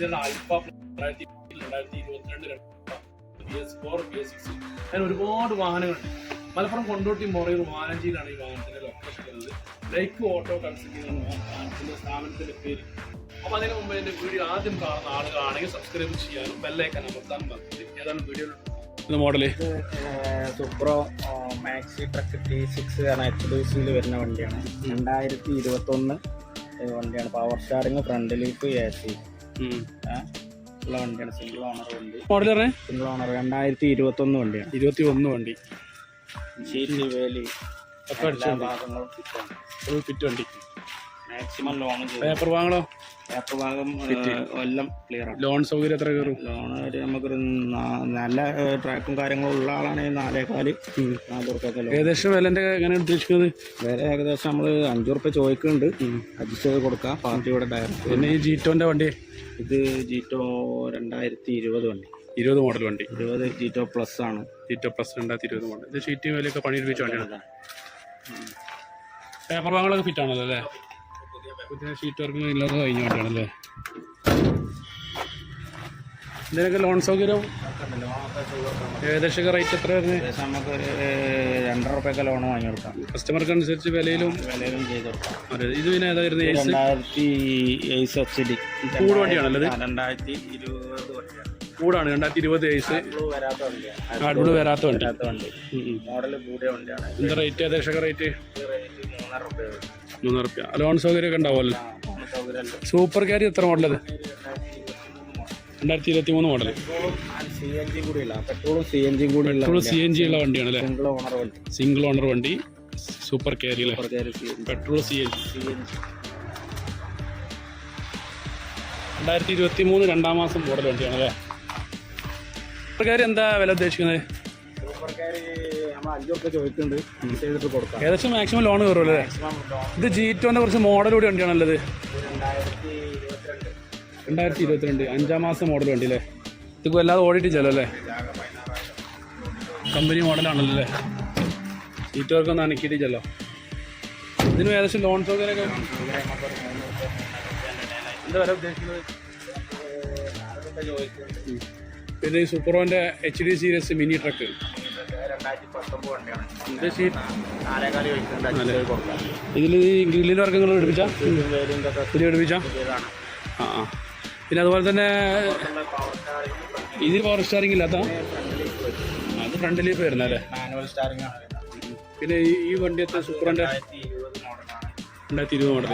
അതുപോലെ തന്നെ മഹീന്ദ്രയുടെ ആൽഫ രണ്ടായിരത്തി രണ്ടായിരത്തി ഇരുപത്തിരണ്ട് B S four B S six അങ്ങനെ ഒരുപാട് വാഹനങ്ങളുണ്ട്. മലപ്പുറം കൊണ്ടോട്ടി മൊറയൂർ വാനഞ്ചിയിലാണ് ഈ വാഹനത്തിന്റെ ലൊക്കേഷൻ വരുന്നത്. ലൈക്ക് ഓട്ടോ കൺസൾട്ടിംഗ് വാഹനത്തിന്റെ സ്ഥാപനത്തിന്റെ പേര്. അപ്പൊ അതിന് മുമ്പ് എന്റെ വീഡിയോ ആദ്യം കാണുന്ന ആളുകളാണെങ്കിൽ സബ്സ്ക്രൈബ് ചെയ്യാനും ബെല്ലൈക്കൻ അമർത്താനും മറക്കരുത്. ഏതാണ് video model Supro Maxi truck T six ആണ് എച്ച് ഡി സിയിൽ വരുന്ന വണ്ടിയാണ്. രണ്ടായിരത്തി ഇരുപത്തൊന്ന് വണ്ടിയാണ്. Power steering front leaf A C ഉള്ള വണ്ടിയാണ് സിംഗിൾ ഓണർ വണ്ടി. മോഡൽ പറഞ്ഞേ? സിംഗിൾ ഓണർ രണ്ടായിരത്തി ഇരുപത്തൊന്ന് വണ്ടിയാണ്. ഇരുപത്തി ഒന്ന് വണ്ടി. ഷീറ്റ് വേലി ഒക്കെ അടിച്ച ഭാഗങ്ങളും ഫുൾ ഫിറ്റ് വണ്ടി. മാക്സിമം ലോൺ പേപ്പർ വാങ്ങണോ? പേപ്പർ വാങ്ങും എല്ലാം ക്ലിയർ ആണ്. ലോൺ സൗകര്യം എത്ര കയറും? ലോൺ നമുക്കൊരു നല്ല ട്രാക്കും കാര്യങ്ങളും ഉള്ള ആളാണെങ്കിൽ നാലേക്കാൽ നാല് ഉറുപ്പൊക്കെ ലോൺ ഏകദേശം വിലന്റെ എങ്ങനെ ഉദ്ദേശിക്കുന്നത് വില ഏകദേശം നമ്മൾ അഞ്ചു റുപ്യ ചോദിക്കുന്നുണ്ട് അഡ്ജസ്റ്റ് ചെയ്ത് കൊടുക്കാം. പാർട്ടിയുടെ ഡയറക്റ്റ് പിന്നെ ഈ ജീറ്റോന്റെ വണ്ടി? ഇത് ജീറ്റോ രണ്ടായിരത്തി ഇരുപത് വണ്ടി. ഇരുപത് മോഡൽ വണ്ടി. ഇരുപത് ജീറ്റോ പ്ലസ് ആണ്. ജീറ്റോ പ്ലസ് രണ്ടായിരത്തി ഇരുപത് മോഡൽ ഇത് ഷീറ്റ് വിലയൊക്കെ പണി എടുപ്പിച്ച വണ്ടിയാണ് പേപ്പർ വാങ്ങലൊക്കെ ഫിറ്റ് ആണല്ലോ അല്ലേ? പുതിയ ഷീറ്റ് വർക്കും ഇല്ലാതെ കഴിഞ്ഞ വണ്ടിയാണല്ലേ ഇതിനൊക്കെ ലോൺ സൗകര്യം? ഏകദേശം റേറ്റ് എത്ര വരുന്നത് ഏകദേശം നമുക്ക് ഒരു രണ്ടര റുപ്യൊക്കെ ലോൺ വാങ്ങി കൊടുക്കാം. കസ്റ്റമർക്ക് അനുസരിച്ച് വിലയിലും? വിലയിലും ചെയ്ത് കൊടുക്കാം. അതെ ഇത് പിന്നെ ഏതായിരുന്നു രണ്ടായിരത്തി സബ്സിഡി എച്ച് കൂട് വണ്ടിയാണല്ലോ? രണ്ടായിരത്തി ഇരുപത് വണ്ടിയാണ്. കൂടാണ് രണ്ടായിരത്തി ഇരുപത് വണ്ടിയാണ്. ആഡ്ബിൾ വരാത്ത വണ്ടി. മോഡൽ കൂടിയ വണ്ടിയാണ്. എന്താ റേറ്റ് ഏകദേശം റേറ്റ് മൂന്നര ഉറുപ്പ്യ വരും മൂന്ന് റുപ്യ ലോൺ സൗകര്യമൊക്കെ ഉണ്ടാവുമല്ലോ? ആ, ലോൺ സൗകര്യമല്ല സൂപ്പർ ക്യാരി എത്ര മോഡലത്? രണ്ടായിരത്തി ഇരുപത്തി മൂന്ന് മോഡൽ പെട്രോളും സി എൻ ജി ഉള്ള വണ്ടിയാണ് അല്ലേ സിംഗിൾ ഓണർ വണ്ടി സിംഗിൾ ഓണർ വണ്ടി super G. Petrol C N G. രണ്ടായിരത്തി ഇരുപത്തി മൂന്ന് രണ്ടാം മാസം മോഡൽ വണ്ടിയാണ് അല്ലേ സൂപ്പർ ക്യാരി എന്താ വില ഉദ്ദേശിക്കുന്നത്? സൂപ്പർ കാരി ഏകദേശം മാക്സിമം ലോൺ കയറും അല്ലേ ഇത് ജി ജീറ്റോന്റെ കുറച്ച് മോഡൽ കൂടി വണ്ടിയാണ് ഇത് രണ്ടായിരത്തി ഇരുപത്തിരണ്ട്. അഞ്ചാം മാസം മോഡൽ വണ്ടി അല്ലേ ഇത് വല്ലാതെ ഓടിയിട്ടില്ലല്ലോ അല്ലേ? കമ്പനി മോഡലാണല്ലോ അല്ലേ? സീറ്റ് വർക്ക് ഒന്നും അനക്കിയിട്ടില്ലല്ലോ. ഇതിന് ഏകദേശം ലോൺ സൗകര്യമൊക്കെ എന്താ ഉദ്ദേശിക്കുന്നത്? പിന്നെ ഈ സൂപ്പറോന്റെ H D series mini truck ഇതിൽ ഈ ഗ്രില്ലിൽ വർക്കങ്ങൾ എടുപ്പിച്ച? ആ ആ. പിന്നെ അതുപോലെ തന്നെ ഇതിൽ പവർ സ്റ്റാറിംഗ് ഇല്ലാത്ത? അത് ഫ്രണ്ട് ലീഫ് വരുന്നത് അല്ലേ പിന്നെ ഈ വണ്ടി എത്ര? സൂപ്പറിന്റെ? രണ്ടായിരത്തി ഇരുപത് മോഡൽ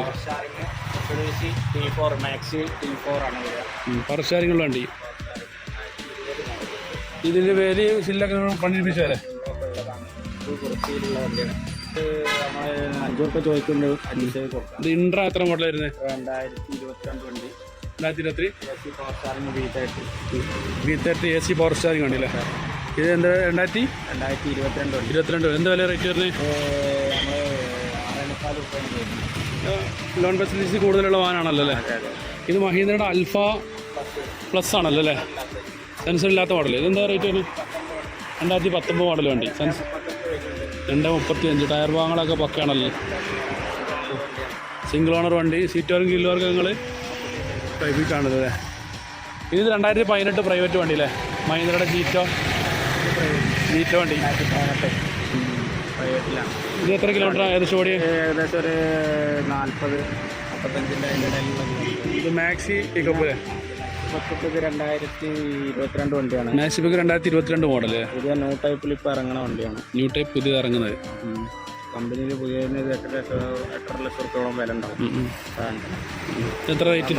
പവർ സ്റ്റാറിംഗ് ഉള്ള വണ്ടി. ഇതിന്റെ പേര് സില്ലൊക്കെ പണിപ്പിച്ചല്ലേ കുറച്ചിലുള്ള വണ്ടിയാണ്. നമ്മൾ അഞ്ചു റുപ്യ ചോദിക്കുന്നുണ്ട് അഡ്ജസ്റ്റ് ചെയ്ത് കൊടുക്കാം ഇൻട്ര എത്ര മോഡൽ വരുന്നത് രണ്ടായിരത്തി ഇരുപത്തിരണ്ട് വണ്ടി. രണ്ടായിരത്തി ഇരുപത്തി A C power steering V thirty V thirty A C power steering ഇത് എന്താ രണ്ടായിരത്തി രണ്ടായിരത്തി ഇരുപത്തിരണ്ട് ഇരുപത്തിരണ്ട്. എന്താ വില റേറ്റ് വരുന്നത്? നമ്മൾ ആറേമുക്കാൽ ലോൺ ഫെസിലിറ്റീസ് കൂടുതലുള്ള വാഹനമാണല്ലോ അല്ലേ? ഇത് മഹീന്ദ്രയുടെ അൽഫ പ്ലസ് ആണല്ലോ അല്ലേ? സെൻസർ ഇല്ലാത്ത മോഡൽ ഇതെന്താ റേറ്റ് വരുന്നത്? രണ്ടായിരത്തി പത്തൊമ്പത് മോഡൽ വണ്ടി. സെൻസ് രണ്ട് മുപ്പത്തി അഞ്ച് ടയർ ഭാഗങ്ങളൊക്കെ പക്കയാണല്ലോ. സിംഗിൾ ഓണർ വണ്ടി സീറ്റ് വർക്ക് ഗിൽ വർക്ക് നിങ്ങൾ പ്രൈവറ്റാണത് അല്ലേ? ഇത് രണ്ടായിരത്തി പതിനെട്ട് പ്രൈവറ്റ് വണ്ടി അല്ലേ? മഹീന്ദ്രയുടെ ജീറ്റോ? ജീറ്റോ വണ്ടി. പ്രൈവറ്റിലാണ് ഇത് എത്ര കിലോമീറ്റർ ഏകദേശം ഓടി ഏകദേശം ഒരു നാൽപ്പത് മുപ്പത്തഞ്ചിന്റെ ഇത് മാക്സി പിക്കപ്പ് അല്ലേ? പത്തൊമ്പത് രണ്ടായിരത്തി ഇരുപത്തിരണ്ട് വണ്ടിയാണ്. മാക്സി പിക്ക് രണ്ടായിരത്തി ഇരുപത്തിരണ്ട് മോഡൽ പുതിയ ന്യൂ ടൈപ്പിൽ ഇപ്പോൾ ഇറങ്ങുന്ന വണ്ടിയാണ്. ന്യൂ ടൈപ്പ് പുതിയത് ഇറങ്ങുന്നത്. കമ്പനിയിൽ പുതിയ എട്ടര ലക്ഷം എട്ടര ലക്ഷം റുപ്യോളം വില ഉണ്ടാവും. എത്ര റേറ്റ്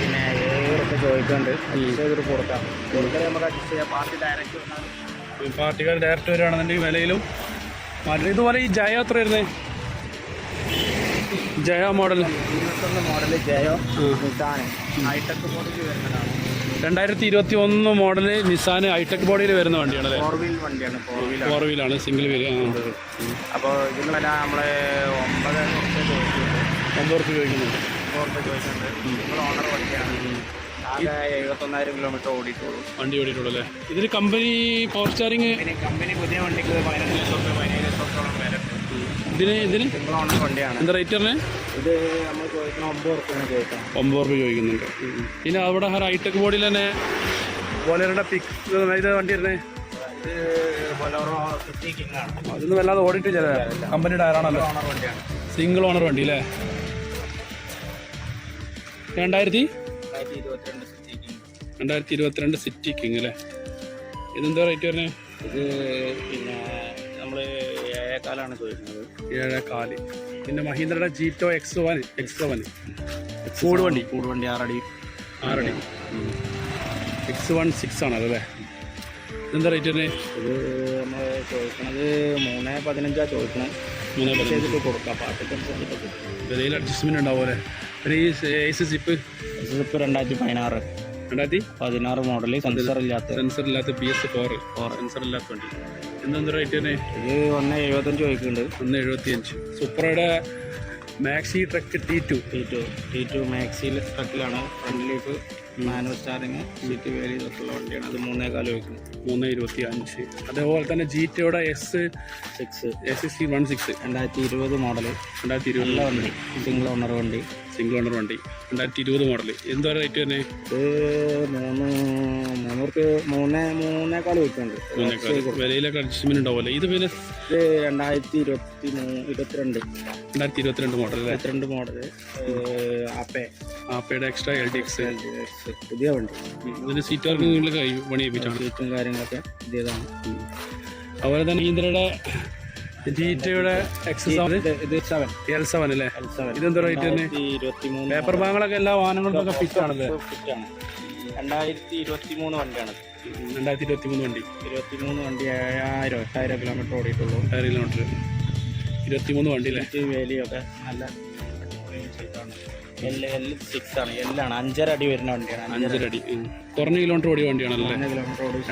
പിന്നെ ഏഴ് റുപ്യ ചോദിക്കുന്നുണ്ട് അഡ്ജസ്റ്റ് ചെയ്തിട്ട് കൊടുക്കാം. കൊടുക്കാൻ നമുക്ക് അഡ്ജസ്റ്റ് ചെയ്യാം. പാർട്ടി ഡയറക്റ്റ് പാർട്ടിക്കാർ ഡയറക്റ്റ് വരികയാണെന്നുണ്ടെങ്കിൽ വിലയിലും ഇതുപോലെ ഈ ജയ എത്ര വരുന്നത് ജയ മോഡൽ. മോഡൽ ജയോ ഹൈടെക് വരുന്നതാണ്. രണ്ടായിരത്തി ഇരുപത്തി ഒന്ന് മോഡൽ നിസാൻ ഹൈടെക് ബോഡിയിൽ വരുന്ന വണ്ടിയാണല്ലേ? ഫോർ വീൽ വണ്ടിയാണ് ഫോർ വീലാണ് സിംഗിൾ വീൽ അപ്പോൾ ഇതിന് വില നമ്മൾ ഒമ്പത് ഒമ്പത് റുപ്യ ചോദിക്കുന്നുണ്ട് ഒമ്പത് ചോദിക്കുന്നുണ്ട്. നിങ്ങൾ ഓണർ വണ്ടിയാണ്. ആകെ എഴുപത്തൊന്നായിരം കിലോമീറ്റർ ഓടിയിട്ടുള്ളൂ. വണ്ടി ഓടിയിട്ടുള്ളൂ അല്ലേ? ഇതിൽ കമ്പനി പവർ സ്റ്റാറിങ് കമ്പനി പുതിയ വണ്ടിക്ക് പതിനഞ്ച് ലക്ഷം പതിനേഴ് ലക്ഷം റുപ്യോളം വില ഉണ്ട് ഇതിന് ഇതിന്? സിംഗിൾ ഓണർ വണ്ടിയാണ്. എന്താ റേറ്റ് പറഞ്ഞേ? ഇത് നമ്മൾ ചോദിക്കുന്ന ഒമ്പത് റുപ്യ ഒമ്പത് ചോദിക്കുന്നുണ്ട്. പിന്നെ അവിടെ ഹൈടെക് ബോർഡിൽ തന്നെ ബോലറുടെ പിക്സ് ഇത് വണ്ടി ഇരുന്നേ ഇത് ബൊലോറോ സിറ്റി കിങ് ആണ്. അതൊന്നും വല്ലാതെ ഓടിട്ട് കമ്പനി ടയറാണല്ലോ ഓണർ വണ്ടിയാണ്. സിംഗിൾ ഓണർ വണ്ടി അല്ലേ? രണ്ടായിരത്തി? രണ്ടായിരത്തി ഇരുപത്തിരണ്ട് സിറ്റി കിങ് അല്ലേ? ഇതെന്താ റേറ്റ് വരുന്നത് ഇത് പിന്നെ ഏഴേക്കാലാണ് ചോദിക്കുന്നത്. ഏഴ് കാൽ. പിന്നെ മഹീന്ദ്രയുടെ Jeeto X one X one കൂട് വണ്ടി. കൂട് വണ്ടി ആറടി. ആറടി. എക്സ് വൺ സിക്സ് ആണ് അതല്ലേ എന്താ റേറ്റ് തന്നെ ഇത് നമ്മൾ ചോദിക്കുന്നത് മൂന്ന് പതിനഞ്ചാ ചോദിക്കണത് മൂന്ന് പതിനഞ്ച്. ചെയ്തിട്ട് കൊടുക്കാം. കൊടുക്കാം. വിലയിൽ അഡ്ജസ്റ്റ്മെന്റ് ഉണ്ടാവും അല്ലേ പിന്നെ ഈ സി സിപ്പ് സിപ്പ് രണ്ടായിരത്തി പതിനാറ്. രണ്ടായിരത്തി പതിനാറ് മോഡൽ സെൻസർ ഇല്ലാത്ത സെൻസർ ഇല്ലാത്ത പി എസ് ഫോർ സെൻസർ ഇല്ലാത്ത വണ്ടി. എന്തെന്താ റേറ്റ് തന്നെ ഇത് ഒന്ന് എഴുപത്തഞ്ച് ചോദിക്കുന്നുണ്ട്. ഒന്ന് എഴുപത്തി അഞ്ച് സൂപ്പറയുടെ maxi truck T two T two T two മാക്സിയിൽ ട്രക്കിലാണ് front leaf manual steering seat വേലി ഇതൊക്കെയുള്ള വണ്ടിയാണ്. അത് മൂന്നേകാൽ ചോദിക്കുന്നത് മൂന്ന് ഇരുപത്തി അഞ്ച് അതേപോലെ തന്നെ ജീറ്റയുടെ S six S C one six രണ്ടായിരത്തി ഇരുപത് മോഡൽ രണ്ടായിരത്തി ഇരുപത്. വണ്ടി. സിംഗിൾ ഓണർ വണ്ടി. സിംഗിൾ ഓണർ വണ്ടി. രണ്ടായിരത്തി ഇരുപത് മോഡൽ എന്താ റേറ്റ് തന്നെ ഇത് മൂന്ന് മൂന്നൂർക്ക് മൂന്ന് മൂന്നേക്കാൾ ചോദിക്കുന്നുണ്ട് മൂന്നേക്കാൾ വിലയിലൊക്കെ അഡ്ജസ്റ്റ്മെന്റ് ഉണ്ടാവുമല്ലോ? ഇത് പിന്നെ ഇത് രണ്ടായിരത്തി ഇരുപത്തി ഇരുപത്തിരണ്ട്. രണ്ടായിരത്തി ഇരുപത്തിരണ്ട് മോഡൽ ഇരുപത്തിരണ്ട് മോഡൽ അപ്പേ ആപ്പയുടെ എക്സ്ട്രാ എൽ ഡി എക്സ് പുതിയ വണ്ടി. ഇതിന് സീറ്റ് വർക്ക് നിങ്ങൾ കൈ പണിയിപ്പിച്ചാണ് സീറ്റും കാര്യങ്ങളൊക്കെ പുതിയതാണ്. അതുപോലെ തന്നെ മഹീന്ദ്രയുടെ ജീറ്റയുടെ എൽ സെവൻ അല്ലേ? എൽ സെവൻ ഇതെന്താ റേറ്റ് തന്നെ? പേപ്പർ ബാങ്കളൊക്കെ എല്ലാ വാഹനങ്ങൾക്കൊക്കെ ഫിറ്റ് ആണല്ലേ? രണ്ടായിരത്തി ഇരുപത്തി മൂന്ന് വണ്ടിയാണ്. രണ്ടായിരത്തി ഇരുപത്തി മൂന്ന് വണ്ടി. ഇരുപത്തി മൂന്ന് വണ്ടി ഏഴായിരം എട്ടായിരം കിലോമീറ്റർ ഓടിയിട്ടുള്ളൂ. എട്ടായിരം കിലോമീറ്റർ ഇരുപത്തി മൂന്ന് വണ്ടി അല്ലേ? വേലിയൊക്കെ നല്ല സിക്സ് ആണ്. എല്ലാണ് അഞ്ചര അടി വരുന്ന വണ്ടിയാണ്. അഞ്ചര അടി. കുറഞ്ഞ കിലോമീറ്റർ ഓടിയ വണ്ടിയാണല്ലേ?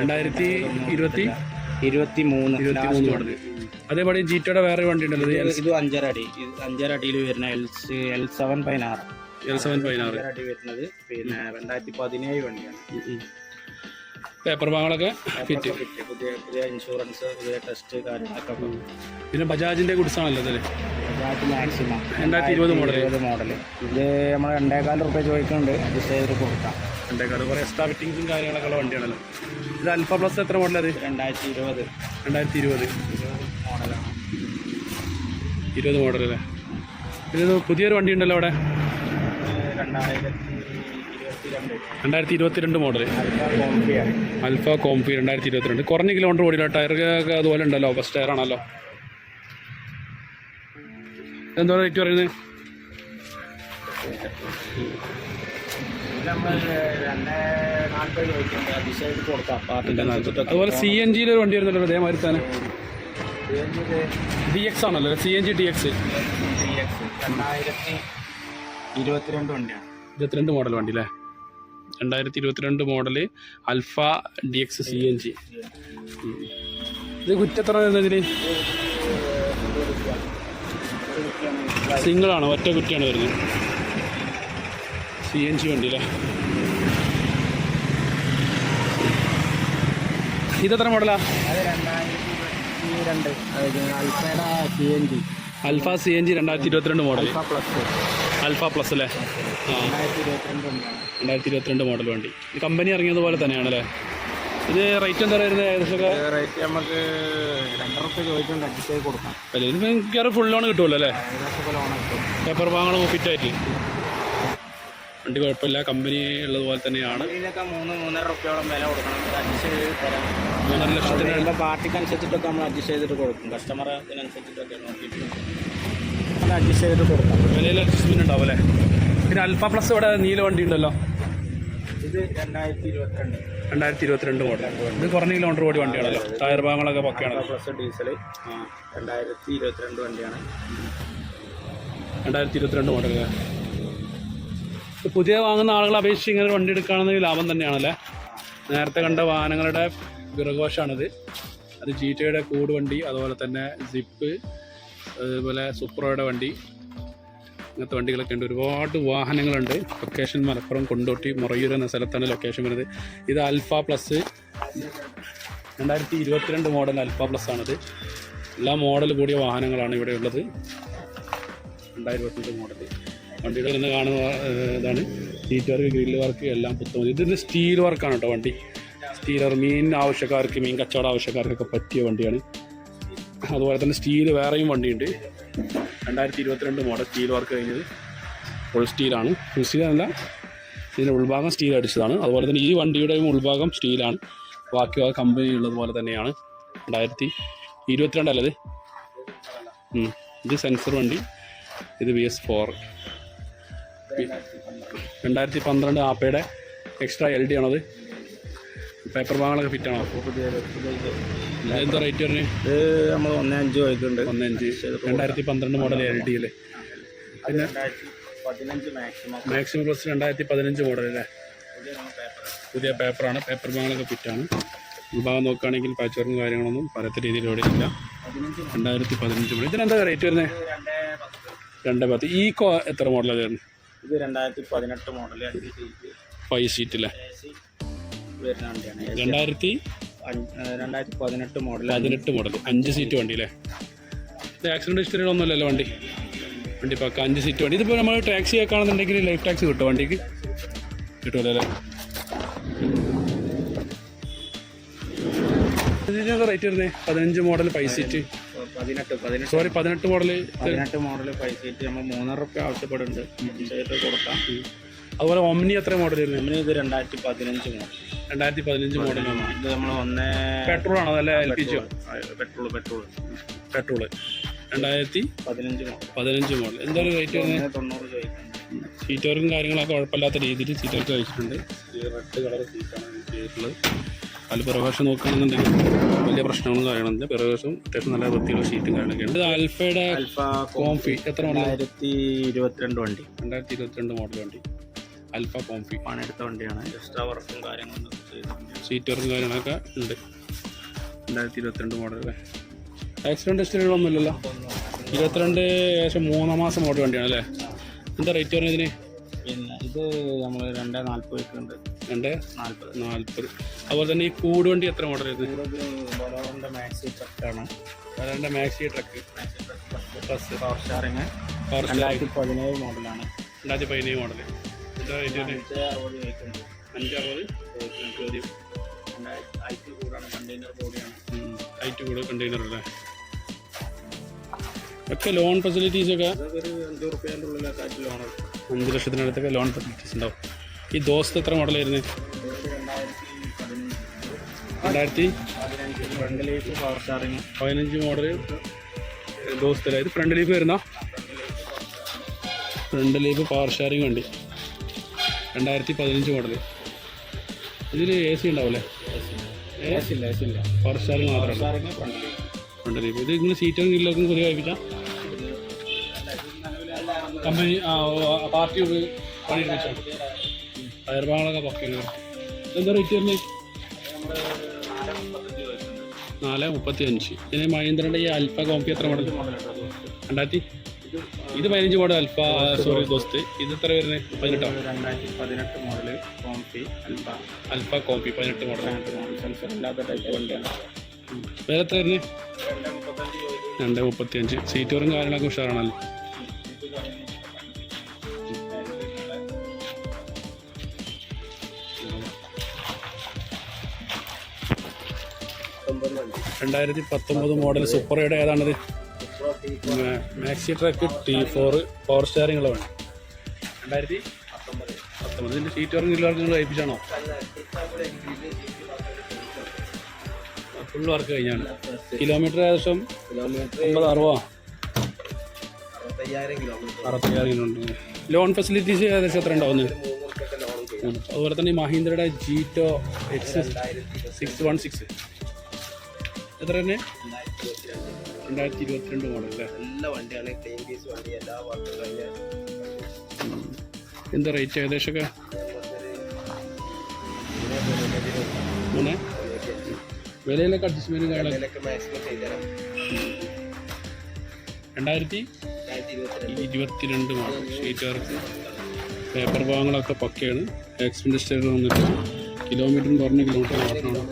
രണ്ടായിരത്തി ഇരുപത്തി ഇരുപത്തി മൂന്ന് ഇരുപത്തി മൂന്ന് അതേപോലെ ജീറ്റോടെ വേറെ വണ്ടി ഉണ്ടല്ലോ ഇത് ഇത് അഞ്ചര അടി ഇത് അഞ്ചര അടിയിൽ വരുന്ന എൽ സി എൽ സെവൻ പതിനാറ്. എൽ സെവൻ പതിനാറ് അടി വരുന്നത് പിന്നെ രണ്ടായിരത്തി പതിനേഴ് വണ്ടിയാണ് പേപ്പർ ഭാഗങ്ങളൊക്കെ ഫിറ്റ് ഫിറ്റ്. പുതിയ പുതിയ ഇൻഷുറൻസ് പുതിയ ടെസ്റ്റ് കാര്യങ്ങളൊക്കെ പിന്നെ ബജാജിന്റെ ഗുഡ്സ് ആണല്ലോ അതല്ലേ ബജാജ് മാക്സിമ. രണ്ടായിരത്തി ഇരുപത് മോഡൽ ഇരുപത് മോഡൽ ഇത് നമ്മൾ രണ്ടേകാൽ റുപ്യ ചോദിക്കുന്നുണ്ട്. അഡ്ജസ്റ്റ് കൊടുക്കാം. കുറേ എക്സ്ട്രാ ഫിറ്റിങ്സും കാര്യങ്ങളൊക്കെ ഉള്ള വണ്ടിയാണല്ലോ. ഇത് അൽഫ പ്ലസ് എത്ര മോഡൽ അത്? രണ്ടായിരത്തി ഇരുപത് രണ്ടായിരത്തി ഇരുപത് ഇരുപത് മോഡൽ അല്ലേ? ഇരുപത് ഇത് പുതിയൊരു വണ്ടി ഉണ്ടല്ലോ അവിടെ? രണ്ടായിരത്തി ഇരുപത്തിരണ്ട് മോഡൽ അൽഫ കോംഫി രണ്ടായിരത്തി ഇരുപത്തിരണ്ട്. കുറഞ്ഞ കിലോമീറ്റർ ഓടിയില്ല. ടയറൊക്കെ അതുപോലെ ഉണ്ടല്ലോ. ഫസ്റ്റ് ടയർ ആണല്ലോ. എന്താ റേറ്റ് പറയുന്നത് അതുപോലെ സി എൻ ജിയിലൊരു വണ്ടി വരുന്നുണ്ടല്ലോ. അതേമാതിരി തന്നെ. ഡി എക്സ് ആണല്ലോ C N G D X. രണ്ടായിരത്തി ഇരുപത്തിരണ്ട് വണ്ടിയാണ്. ഇരുപത്തിരണ്ട് മോഡൽ വണ്ടി അല്ലേ? രണ്ടായിരത്തി ഇരുപത്തിരണ്ട് model Alfa D X C N G. ഇത് കുറ്റത്ര സിംഗിൾ ആണ് ഒറ്റ കുറ്റിയാണ് വരുന്നത്. സി എൻ ജി വണ്ടി അല്ലേ? ഇതെത്ര മോഡലാ? അത് രണ്ടായിരത്തി ഇരുപത്തി രണ്ട്. അൽഫയുടെ C N G Alpha C N G രണ്ടായിരത്തി ഇരുപത്തിരണ്ട് model Alpha plus Alpha plus അല്ലേ? രണ്ടായിരത്തി ഇരുപത്തിരണ്ട് മോഡൽ വണ്ടി. കമ്പനി ഇറങ്ങിയതുപോലെ തന്നെയാണല്ലേ? ഇത് റേറ്റ് എന്താ വരുന്നത് ഏകദേശം റേറ്റ് നമുക്ക് രണ്ടര റുപ്യ ചോദിച്ചുകൊണ്ട് അഡ്ജസ്റ്റ് ചെയ്ത് കൊടുക്കാം. ഫുൾ ലോൺ കിട്ടുമല്ലോ അല്ലേ? പേപ്പർ വാങ്ങണം ഫിറ്റായിട്ട് വണ്ടി കുഴപ്പമില്ല. കമ്പനി ഉള്ളതുപോലെ തന്നെയാണ്. മൂന്ന് മൂന്നര റുപ്യോളം വില കൊടുക്കണം. ഇത് അഡ്ജസ്റ്റ് ചെയ്ത് തരാം. മൂന്നര ലക്ഷത്തിന് പാർട്ടിക്ക് അനുസരിച്ചിട്ടൊക്കെ നമ്മൾ അഡ്ജസ്റ്റ് ചെയ്തിട്ട് കൊടുക്കും. കസ്റ്റമർ അതിനനുസരിച്ചിട്ടൊക്കെ നോക്കിയിട്ട് നമ്മൾ അഡ്ജസ്റ്റ് ചെയ്തിട്ട് കൊടുക്കാം. വിലയിൽ അഡ്ജസ്റ്റ്മെന്റ് ഉണ്ടാവും അല്ലേ? പിന്നെ അൽഫ പ്ലസ് ഇവിടെ നീല വണ്ടി ഉണ്ടല്ലോ. ഇത് രണ്ടായിരത്തി ഇരുപത്തിരണ്ട് രണ്ടായിരത്തി ഇരുപത്തിരണ്ട് മോഡൽ. ഇത് കുറഞ്ഞ കിലോമീറ്റർ ഓടി വണ്ടിയാണല്ലോ. ടയർ ഭാഗങ്ങളൊക്കെ പക്കയാണ്. പ്ലസ് ഡീസൽ രണ്ടായിരത്തി ഇരുപത്തിരണ്ട് വണ്ടിയാണ്. രണ്ടായിരത്തി ഇരുപത്തിരണ്ട് മോഡൽ പുതിയ വാങ്ങുന്ന ആളുകളെ അപേക്ഷിച്ച് ഇങ്ങനെ വണ്ടി എടുക്കുകയാണെങ്കിൽ ലാഭം തന്നെയാണല്ലേ? നേരത്തെ കണ്ട വാഹനങ്ങളുടെ വിറകോശാണിത് അത് ജീറ്റയുടെ കൂട് വണ്ടി അതുപോലെ തന്നെ സിപ്പ് അതുപോലെ സുപ്രോയുടെ വണ്ടി അങ്ങനത്തെ വണ്ടികളൊക്കെ ഉണ്ട്. ഒരുപാട് വാഹനങ്ങളുണ്ട്. ലൊക്കേഷൻ മലപ്പുറം കൊണ്ടോട്ടി മുറയൂർ എന്ന സ്ഥലത്താണ് ലൊക്കേഷൻ വരുന്നത്. ഇത് അൽഫ പ്ലസ് രണ്ടായിരത്തി ഇരുപത്തിരണ്ട് മോഡൽ അൽഫ പ്ലസ് ആണിത്. എല്ലാ മോഡൽ കൂടിയ വാഹനങ്ങളാണ് ഇവിടെ ഉള്ളത്. രണ്ടായിരത്തി ഇരുപത്തിരണ്ട് മോഡൽ വണ്ടിയുടെ ഇന്ന് കാണുന്ന ഇതാണ്. സീറ്റ് വർക്ക് ഗ്രില്ല് വർക്ക് എല്ലാം പുത്തമതി ഇതിന് സ്റ്റീൽ വർക്കാണ് കേട്ടോ വണ്ടി. സ്റ്റീലർ മീൻ ആവശ്യക്കാർക്ക് മീൻ കച്ചവട ആവശ്യക്കാർക്കൊക്കെ പറ്റിയ വണ്ടിയാണ്. അതുപോലെ തന്നെ സ്റ്റീൽ വേറെയും വണ്ടിയുണ്ട്. രണ്ടായിരത്തി ഇരുപത്തിരണ്ട് മോഡൽ സ്റ്റീൽ വർക്ക് കഴിഞ്ഞത് ഫുൾ സ്റ്റീലാണ് ഫുൾ സ്റ്റീലല്ല ഇതിന്റെ ഉൾഭാഗം സ്റ്റീൽ അടിച്ചതാണ്. അതുപോലെ തന്നെ ഈ വണ്ടിയുടെയും ഉൾഭാഗം സ്റ്റീലാണ് ബാക്കി ആ കമ്പനി ഉള്ളതുപോലെ തന്നെയാണ്. രണ്ടായിരത്തി ഇരുപത്തിരണ്ടല്ലത് ഇത് സെൻസർ വണ്ടി. ഇത് ബി എസ് ഫോർ രണ്ടായിരത്തി പന്ത്രണ്ട് ആപ്പയുടെ എക്സ്ട്രാ എൽ ഡി ആണത്. പേപ്പർ ഭാഗങ്ങളൊക്കെ ഫിറ്റ് ആണോ? എന്താ റേറ്റ് വരുന്നത് നമ്മൾ ഒന്ന് അഞ്ച് വായിക്കുന്നുണ്ട് ഒന്ന് അഞ്ച്. രണ്ടായിരത്തി പന്ത്രണ്ട് മോഡൽ എൽ ഡി അല്ലേ പിന്നെ? മാക്സിമം പ്ലസ് രണ്ടായിരത്തി പതിനഞ്ച് മോഡൽ അല്ലേ? പുതിയ പേപ്പറാണ് പേപ്പർ ഭാഗങ്ങളൊക്കെ ഫിറ്റാണ് വിഭാഗം നോക്കുകയാണെങ്കിൽ പാച്ചറും കാര്യങ്ങളൊന്നും പറയാത്ത രീതിയിൽ ഇവിടെ ഇല്ല. രണ്ടായിരത്തി പതിനഞ്ച് മോഡൽ ഇതിനെന്താ റേറ്റ് വരുന്നത് രണ്ട് പത്ത്. ഈ കോ എത്ര മോഡലാണ് വരുന്നത് ഇത് രണ്ടായിരത്തി പതിനെട്ട് മോഡൽ ഫൈവ് സീറ്റ് ഫൈവ് സീറ്റിലെ എ വരുന്ന വണ്ടിയാണ്. രണ്ടായിരത്തി രണ്ടായിരത്തി പതിനെട്ട് മോഡൽ പതിനെട്ട് മോഡൽ അഞ്ച് സീറ്റ് വണ്ടി അല്ലേ ഇത് ആക്സിഡന്റ് ഹിസ്റ്ററികളൊന്നുമല്ലല്ലോ വണ്ടി? വണ്ടി പക്ക അഞ്ച് സീറ്റ് വണ്ടി. ഇതിപ്പോൾ നമ്മൾ ടാക്സി ആക്കുകയാണെന്നുണ്ടെങ്കിൽ ലൈഫ് ടാക്സി കിട്ടും വണ്ടിക്ക്? കിട്ടുമല്ലോ അല്ലേ റേറ്റ് വരുന്നത് പതിനഞ്ച് മോഡൽ ഫൈവ് സീറ്റ് പതിനെട്ട് പതിനെട്ട് സോറി പതിനെട്ട് മോഡൽ പതിനെട്ട് മോഡൽ ഫൈവ് സീറ്റ് നമ്മൾ മൂന്നര റുപ്യ ആവശ്യപ്പെടുന്നുണ്ട്. ചെയ്ത് കൊടുക്കാം. അതുപോലെ ഒമ്നി എത്ര മോഡൽ വരുന്നത് ഒമ്നി ഇത് രണ്ടായിരത്തി പതിനഞ്ച് മോഡൽ രണ്ടായിരത്തി പതിനഞ്ച് മോഡൽ ഇത് നമ്മൾ ഒന്ന് പെട്രോൾ ആണോ അതല്ല എൽ പി ജിയോ പെട്രോൾ പെട്രോൾ പെട്രോൾ രണ്ടായിരത്തി പതിനഞ്ച് മോഡൽ പതിനഞ്ച് മോഡൽ എന്താണ് റേറ്റ് വരുന്നത്? തൊണ്ണൂറ് ചോദിക്കുന്നത് സീറ്റ് വർക്കും കാര്യങ്ങളൊക്കെ കുഴപ്പമില്ലാത്ത രീതിയിൽ സീറ്റ് വർക്ക് കഴിച്ചിട്ടുണ്ട്. റെഡ് കളർ സീറ്റാണ് ചെയ്തിട്ടുള്ളത് അതിൽ പിറകുവശം നോക്കുകയാണെന്നുണ്ടെങ്കിൽ വലിയ പ്രശ്നങ്ങളൊന്നും കാണുന്നില്ല പിറകു പിറകുവശം അത്യാവശ്യം നല്ല വൃത്തിയുള്ള ഷീറ്റും കാര്യങ്ങളൊക്കെ ഇത് ആൽഫയുടെ കോംഫി എത്ര രണ്ടായിരത്തി ഇരുപത്തിരണ്ട് വണ്ടി. രണ്ടായിരത്തി ഇരുപത്തിരണ്ട് മോഡൽ വണ്ടി. അൽഫ കോംഫി പണിയെടുത്ത വണ്ടിയാണ്. എക്സ്ട്രാ വർക്കും കാര്യങ്ങളും സീറ്റ് വർക്കും കാര്യങ്ങളൊക്കെ ഉണ്ട്. രണ്ടായിരത്തി ഇരുപത്തിരണ്ട് മോഡൽ അല്ലേ ആക്സിഡന്റ് ഹിസ്റ്ററികളൊന്നുമില്ലല്ലോ ഇരുപത്തിരണ്ട് ഏകദേശം മൂന്നാം മാസം മോഡൽ വണ്ടിയാണ് അല്ലേ? എന്താ റേറ്റ് പറഞ്ഞതിന്? പിന്നെ ഇത് നമ്മൾ രണ്ടേ നാൽപ്പത് വെക്കുന്നുണ്ട് രണ്ട് നാൽപ്പത് നാൽപ്പത് അതുപോലെ തന്നെ ഈ കൂട് വണ്ടി എത്ര മോഡൽ മാക്സി ട്രക്കാണ് വരാന്റെ maxi truck plus power steering power രണ്ടായിരത്തി പതിനേഴ് മോഡലാണ് രണ്ടായിരത്തി പതിനേഴ് മോഡൽ അഞ്ച് അറുപത് ചോദ്യം ആയിരത്തി കൂടാണ്. കണ്ടെയ്നർ ബോഡിയാണ് ഹൈറ്റ് കൂടെ കണ്ടെയ്നർ അല്ലേ? ഒക്കെ ലോൺ ഫെസിലിറ്റീസ് ഒക്കെ ഒരു അഞ്ച് റുപ്യേന്റെ ഉള്ളിലൊക്കെ ആയിട്ട് ലോൺ അഞ്ച് ലക്ഷത്തിനടുത്തൊക്കെ ലോൺ ഫെസിലിറ്റീസ് ഉണ്ടാവും. ഈ ദോസ്ത് എത്ര മോഡൽ വരുന്നത് രണ്ടായിരത്തി പതിനഞ്ച് മോഡൽ ദോസ്തല്ല ഇത് ഫ്രണ്ട് ലീഫ് വരുന്ന? ഫ്രണ്ട് ലീഫ് പവർ ഷെയറിംഗ് വണ്ടി. രണ്ടായിരത്തി പതിനഞ്ച് മോഡൽ. ഇതിൽ എ സി ഉണ്ടാവില്ലേ പവർ ഷെയറിംഗ് മാത്രമാണ് ഫ്രണ്ട് ലൈഫ്. ഇത് നിങ്ങൾ സീറ്റും ഗില്ലൊക്കെ പുതിയ കഴിപ്പിച്ചാൽ കമ്പനി പാർട്ടി പണി പണിയെടുപ്പിച്ചാണ് ടയർ ഭാഗങ്ങളൊക്കെ എന്താ റേറ്റ് വരുന്നത് നാല് മുപ്പത്തി അഞ്ച് ഇതിന് മഹീന്ദ്രന്റെ ഈ അൽഫ കോമ്പി എത്ര മോഡൽ രണ്ടായിരത്തി? ഇത് പതിനഞ്ച് മോഡൽ അൽഫ സോറി ദോസ്ത് ഇത് എത്ര വരുന്നത് പതിനെട്ടോ? രണ്ടായിരത്തി പതിനെട്ട് മോഡൽ കോമ്പി അൽഫ. അൽഫ കോമ്പി പതിനെട്ട് മോഡൽ വേറെ എത്ര വരുന്നത് രണ്ട് മുപ്പത്തി അഞ്ച് സീറ്റുകളും കാര്യങ്ങളൊക്കെ ഉഷാറാണല്ലോ. രണ്ടായിരത്തി പത്തൊമ്പത് മോഡൽ സൂപ്പറയുടെ ഏതാണത്? Maxi truck T four power steering ഉള്ള വേണം രണ്ടായിരത്തി പത്തൊമ്പത് ഇതിന്റെ സീറ്റ് വർക്ക് എല്ലാവർക്കും നിങ്ങൾ ഏൽപ്പിച്ചാണോ? ഫുൾ വർക്ക് കഴിഞ്ഞാണ്. കിലോമീറ്റർ ഏകദേശം ഒമ്പത് അറുപതോ? അറുപത്തയ്യായിരം കിലോമീറ്റർ. ലോൺ ഫെസിലിറ്റീസ് ഏകദേശം എത്ര ഉണ്ടാവുന്നത്. അതുപോലെ തന്നെ മഹീന്ദ്രയുടെ Jeeto X six one six എത്ര തന്നെ? രണ്ടായിരത്തി ഇരുപത്തിരണ്ട് മോഡൽ അല്ലേ എല്ലാ വണ്ടിയാണ് ക്ലീൻ പീസ് വണ്ടി എല്ലാ എന്താ റേറ്റ് ഏകദേശമൊക്കെ? മൂന്ന് വിലയിലൊക്കെ അഡ്ജസ്റ്റ്മെന്റ് രണ്ടായിരത്തി ഇരുപത്തിരണ്ട് മോഡൽ ഷീറ്റ് വർക്ക് പേപ്പർ ഭാഗങ്ങളൊക്കെ പക്കയാണ്. ആക്സിഡന്റ് വന്നിട്ട് കിലോമീറ്ററിന് കുറഞ്ഞ കിലോമീറ്റർ മാത്രമാണ്.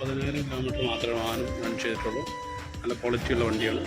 പതിനായിരം കിലോമീറ്റർ മാത്രമേ വാഹനം റൺ ചെയ്തിട്ടുള്ളൂ. നല്ല ക്വാളിറ്റിയുള്ള വണ്ടിയാണ്